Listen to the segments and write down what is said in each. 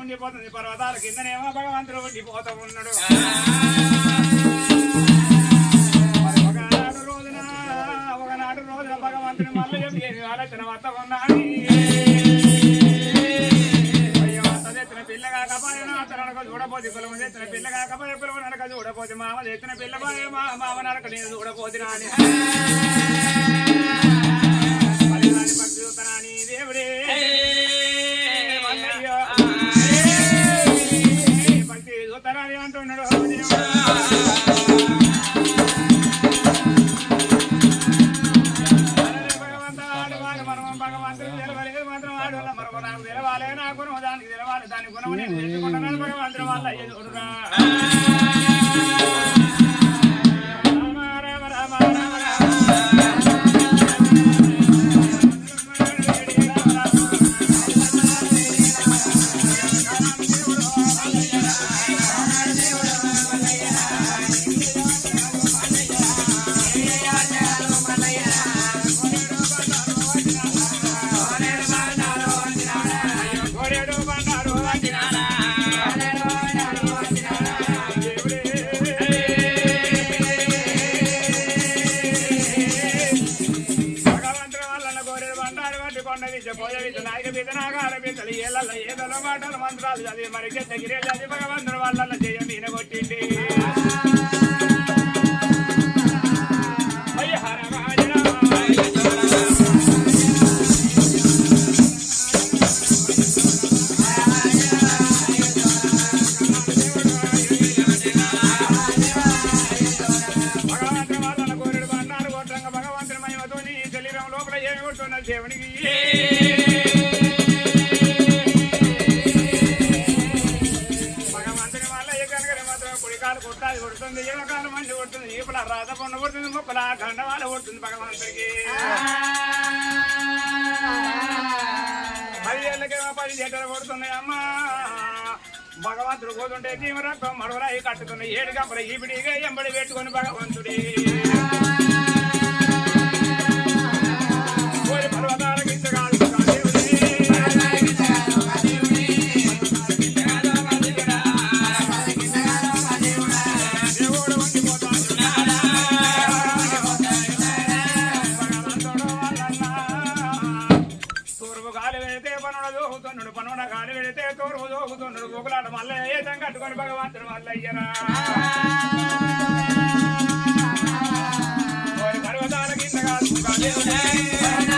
ఉండిపోతుంది. పర్వతాల కిందనేమో భగవంతుడు ఉండిపోతూ ఉన్నాడు. ఒకనాడు రోజున ఒకనాడు రోజున భగవంతుడు మళ్ళీ ఆలోచన వద్ద ఉన్నాడు. చూడపోతే కులము తెచ్చిన పిల్ల కాకపోతే కులము నడక చూడపోతే మామ చేసిన పిల్ల మామ నడక నేను చూడపోతే రాని దేవుడే lah ya orang. వాళ్ళ ఏదో మాటలు మంత్రాలు చదివి మరి గిరి చదివి భగవంతుడు వాళ్ళ చేయండి ఈయన కొట్టింది. కొడుతుంది భగవంతుడికి పది ఏళ్ళకేమో పది అమ్మా. భగవంతుడు పోతుంటే జీవరత్వం మరొరాయి కట్టుకున్న ఏడు గంపల ఈపిడిగా ఎంబడి పెట్టుకొని భగవంతుడి. తూర్పు గాలి వెళితే పనుడు దోగుతున్నాడు పనుడ గాలి వెళితే తూర్పు దోగుతున్నాడు గోకులాట మళ్ళీ ఏదం కట్టుకొని భగవంతుడు మళ్ళీ అయ్యరా పర్వతాల కింద కాదు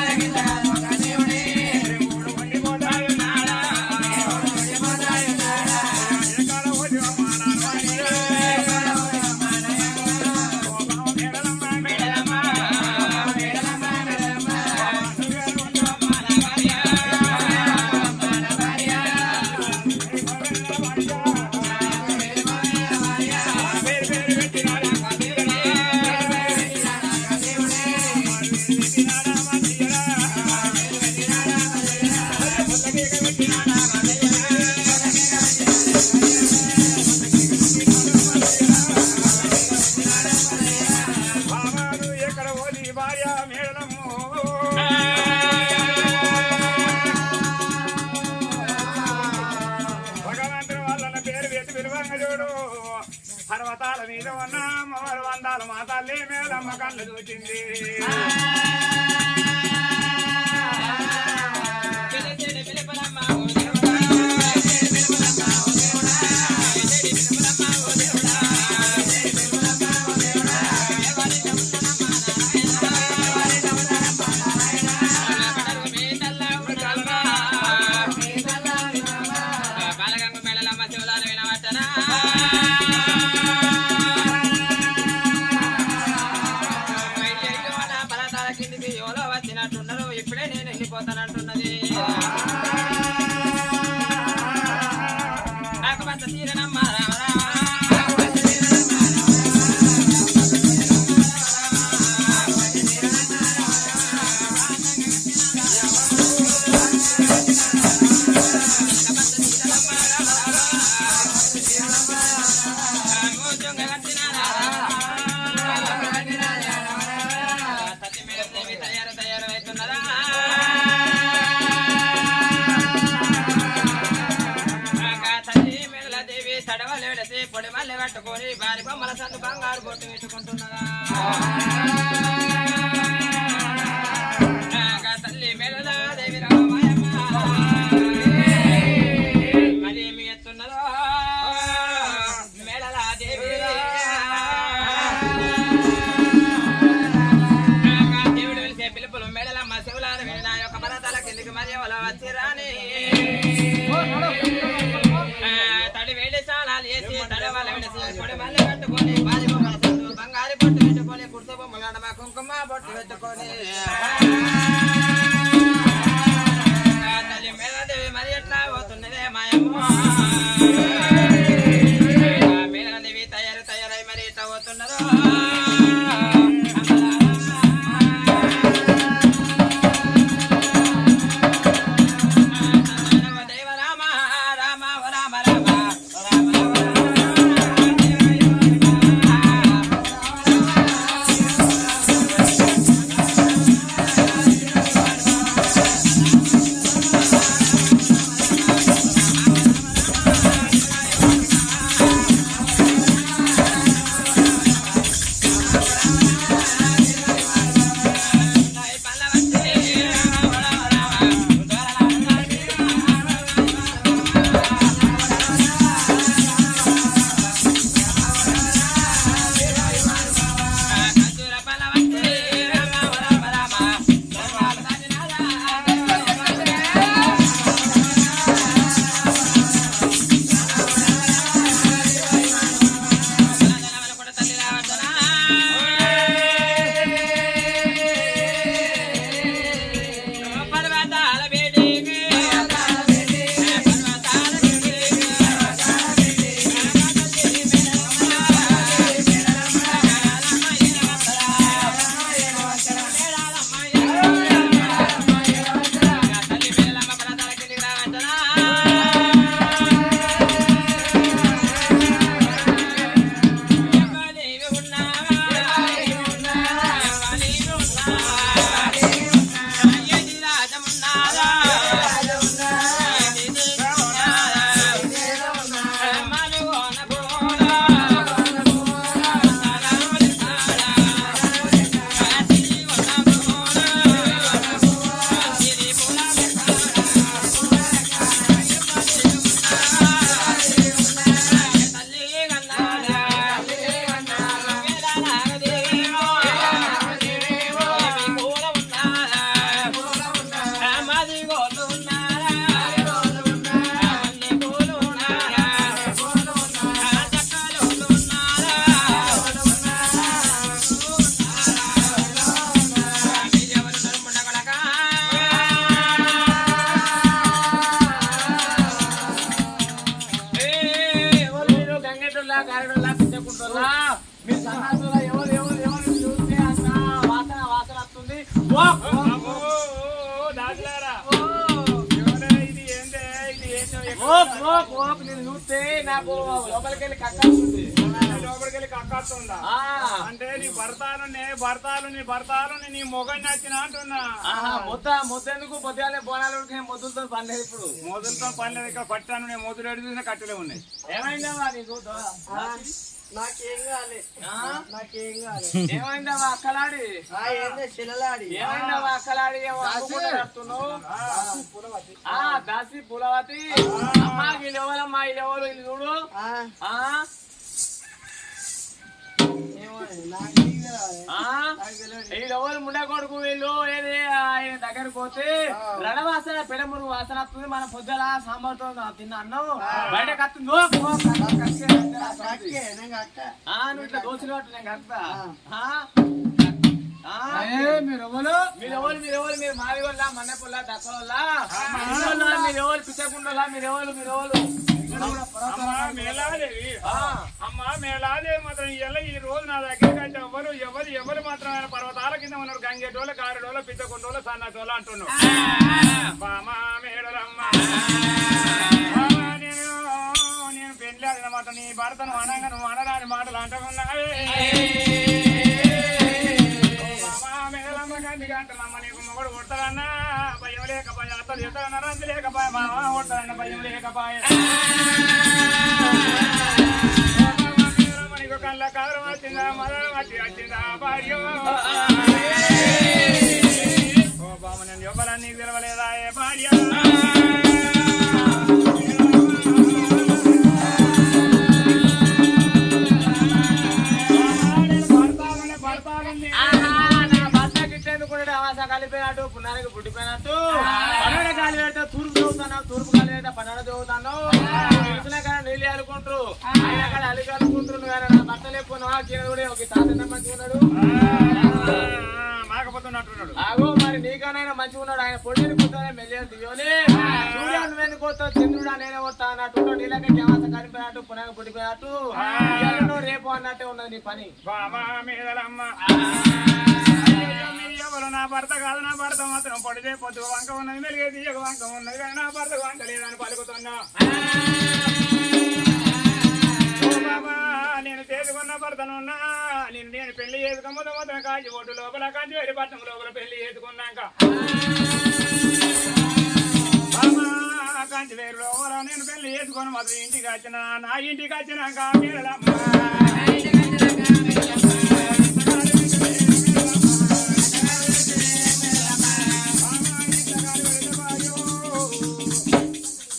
తల్లి మీద మేడమ్మ కళ్ళు చూచింది. విడసి పెట్టుకొని మల్లె భారీ బొమ్మల సందు బంగారు బొట్టు పెట్టుకుంటున్నదా తల్లి మెలదా దేవి రామాయమ్మ. మరి ఎత్తున్నదో? మెడల దేవి. నాగా దేవుడు వెలిసే పిలుపులు మెడలమ్మ శివులారు నా యొక్క పర్వతాల కిందికి మరి ఎవరు వచ్చి నాకు లోపలికి వెళ్ళి కక్కాల్సింది. లోపలికి వెళ్ళి కక్కాస్తుందా ఆ, అంటే నీ భర్తాలు నే భర్తాలు నీ భర్తాలు నీ మొగని నచ్చిన అంటున్నా. ముద్ద ముద్ద ఎందుకు? పొద్దుగాలే బోనాలు ముద్దులతో పనిలేదు ఇప్పుడు? మొదలుతో పని ఇక్కడ పట్టాను నేను మొదలు ఎడుతున్న కట్టెలే ఉన్నాయి. ఏమైందమ్మా నీకు? నాకేం కాలే. ఆ? నాకేం కాలే. ఏమైందమ్మా అక్కలాడి? ఆ ఏందే శిలలాడి ఏమైందమ్మా అక్కలాడి? ఏమో అనుకుంటూ నడుస్తున్నావు? ఆ దాసి పులవతి. అమ్మా వీళ్ళు ఎవరమ్మా వీళ్ళు ఎవరు చూడు. ఆ, ఆ? ఏమో వీళ్ళు ఎవరు ముండ కొడుకు వీళ్ళు ఏది ఆయన దగ్గరకు పోతే రణ వాసన పెడమురు వాసన వస్తుంది మన పొద్దుల సాంబార్తో తిన్న అన్నం. బయట కత్తుంది నువ్వు ఇట్లా దోశలు పట్టు నేను? ఆ? మీరు ఎవరు? మీరు ఎవరు మీరు ఎవరు? మీరు మావి వల్ల మన్నె పుల్ల దక్కల ఎవరు పిచ్చకుండా మీరు ఎవరు? మీరు ఎవరు అమ్మా మేలాదేవి మాత్రం ఇలా ఈ రోజు నా దగ్గరికి అయితే ఎవరు ఎవరు ఎవరు మాత్రం ఆయన పర్వతాల కింద ఉన్నారు. గంగేటోళ్ళ కారెడోళ్ళ పిచ్చకుంటోళ్ళ సన్నటోళ్ళ అంటున్నావు బామా మేడలమ్మ. నేను నేను పెళ్ళి అన్నమాట నీ భర్తను అనగా నువ్వు అనరాని మాటలు అంటున్నావే మేడలమ్మ అంటున్నామ్మ నీకు మొగడు కొడతాడన్నా భయం లేకపాయ అత్త చేస్తాడన్నా రంది లేకపాయ మామ కొడతాడన్న భయం లేకపాయ వచ్చి వచ్చిందా భార్య? ఓ బామ నేను నీకు తెలవలేదా ఏ భార్య? కూడా అమాస కలిపినట్టు పుణ్యానికి పుట్టిపోయినట్టు. పన్నెండు గాలి పెడితే తూర్పు చదువుతాను తూర్పు గాలి పెడితే పన్నెండు చదువుతాను. తెలిసిన కానీ నీళ్ళు అనుకుంటారు ఆయన కానీ అలిగి అనుకుంటారు కానీ నా లేకపోయినా కింద కూడా ఒక తాత మంచిగా ఉన్నాడు. ఆగో మరి నీకనైనా మంచిగా ఉన్నాడు. ఆయన పొడిని పోతానే మెల్లి దియోని సూర్యుడు వెనుక పోతా చంద్రుడు నేనే పోతా అన్నట్టు నీళ్ళకి నువ్వు రేపు అన్నట్టే ఉన్నది నీ పని. నా భర్త కాదు నా భర్త మాత్రం పొడితే పొద్దు వంక ఉన్నది మెలిగే తీయక వంక ఉన్నది. కానీ నా భర్త వంక లేదని పలుకుతున్నా. నేను చేసుకున్న భర్తనున్నా నేను నేను పెళ్ళి చేసుకోముందు మొత్తం కాంచి ఒడ్డు లోపల కాంచి వేడి పట్టణం లోపల పెళ్ళి చేసుకున్నాక. కాంచి వేరు లోపల నేను పెళ్ళి చేసుకొని మాత్రం ఇంటికి వచ్చిన. నా ఇంటికి వచ్చినాక మీరలమ్మ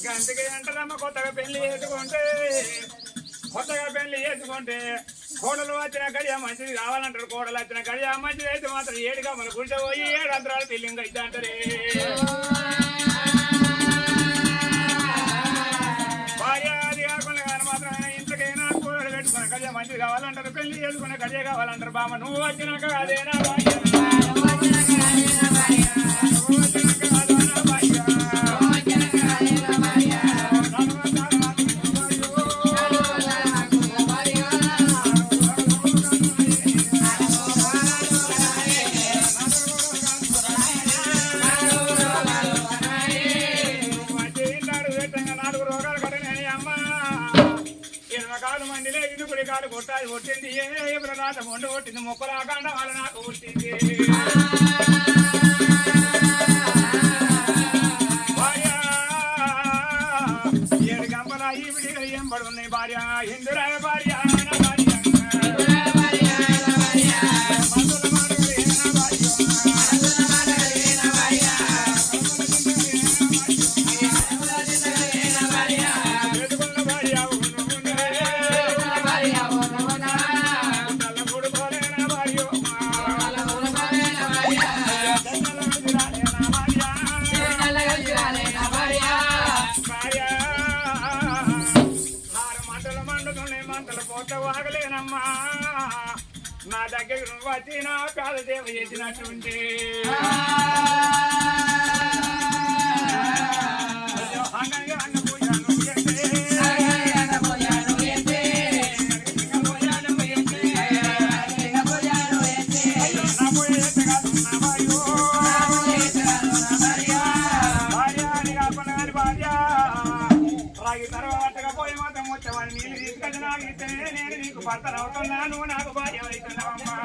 గంటకి అంటారమ్మ కొత్తగా పెళ్ళి చేసుకుంటే కొత్తగా పెళ్ళి చేసుకుంటే కోడలు వచ్చిన గడియ మంచిది కావాలంటారు కోడలు వచ్చిన గడియ మంచిది అయితే మాత్రం ఏడుగా మన గుడితో పోయి ఏడు అంతరాలు పెళ్ళింగ్ అయితే అంటారే. అది మాత్రం ఇంతకైనా మంచిది కావాలంటారు పెళ్ళి చేసుకునే గడియ కావాలంటారు. బామ్మ నువ్వు వచ్చినాక నువ్వు వచ్చినాక అదేనా మందిలే ఇది కొట్టాలి కొట్టింది. ఏ ప్రదాత మొండు కొట్టింది. మొక్కలు ఆకాండ వాళ్ళ నాకు కొట్టింది నా దగ్గర నువ్వు వచ్చి నా కాల దేవ చేసినట్టుంటే అయ్యో, అంగంగా ఇష్టమని నేను తీసుకెళ్ళినాగితే నేను నీకు భర్తనవుతున్నాను నాకు భార్య అవుతున్నావమ్మా.